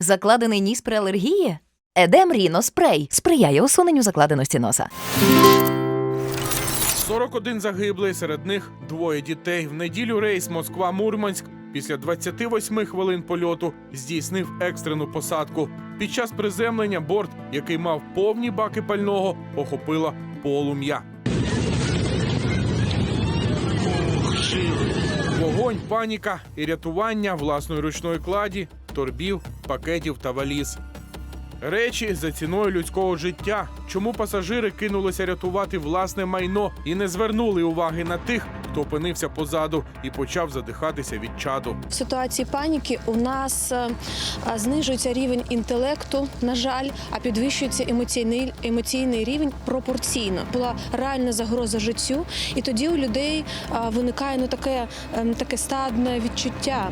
Закладений ніс при алергії? Едем Ріно спрей сприяє усуненню закладеності носа. 41 загиблий, серед них двоє дітей. В неділю рейс Москва-Мурманськ після 28 хвилин польоту здійснив екстрену посадку. Під час приземлення борт, який мав повні баки пального, охопила полум'я. Вогонь, паніка і рятування власної ручної кладі, торбів, пакетів та валіз. Речі за ціною людського життя. Чому пасажири кинулися рятувати власне майно і не звернули уваги на тих, хто опинився позаду і почав задихатися від чаду. В ситуації паніки у нас е, е, знижується рівень інтелекту, на жаль, а підвищується емоційний, емоційний рівень пропорційно. Була реальна загроза життю, і тоді у людей е, виникає ну, таке, ем, таке стадне відчуття.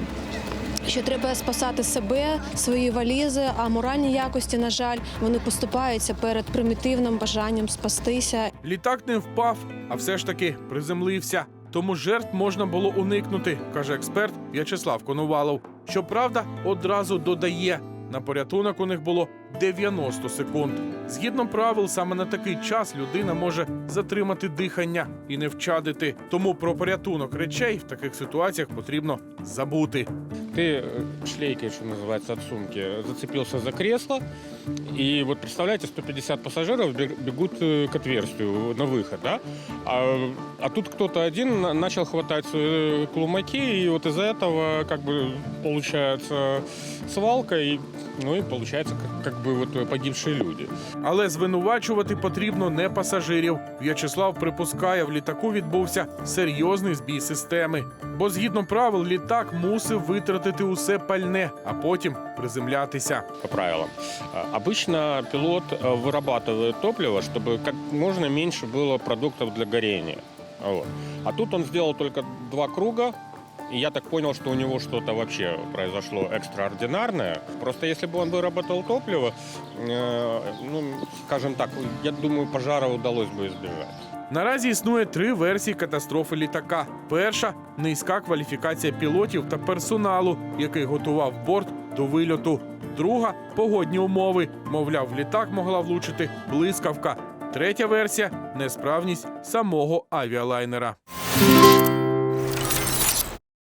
Що треба спасати себе, свої валізи, а моральні якості, на жаль, вони поступаються перед примітивним бажанням спастися Літак не впав, а все ж таки приземлився. Тому жертв можна було уникнути, каже експерт В'ячеслав Коновалов. Щоправда, одразу додає. На порятунок у них було 90 секунд. Згідно правил, саме на такий час людина може затримати дихання і не вчадити. Тому про порятунок речей в таких ситуаціях потрібно забути Ты э, шлейкой, что называется, от сумки, зацепился за кресло. И вот представляете, 150 пассажиров бег- бегут э, к отверстию на выход, да? А, а тут кто-то один на- начал хватать свои клумаки, и вот из-за этого как бы получается свалка, и, ну и получается как, как бы вот э, погибшие люди. Але звинувачувати потрібно не пасажирів. В'ячеслав припускає, в літаку відбувся серйозний збій системи. Бо згідно правил, літак мусив витратити усе пальне, а потім приземлятися. по правилам. А, Обычно пилот э, вырабатывает топливо, чтобы как можно меньше было продуктов для горения. Вот. А тут он сделал только два круга, и я так понял, что у него что-то вообще произошло экстраординарное. Просто если бы он выработал топливо, э, ну, скажем так, я думаю, пожара удалось бы избежать. Наразі існує три версії катастрофи літака. Перша низька кваліфікація пілотів та персоналу, який готував борт до вильоту. Друга погодні умови. Мовляв, в літак могла влучити блискавка. Третя версія несправність самого авіалайнера.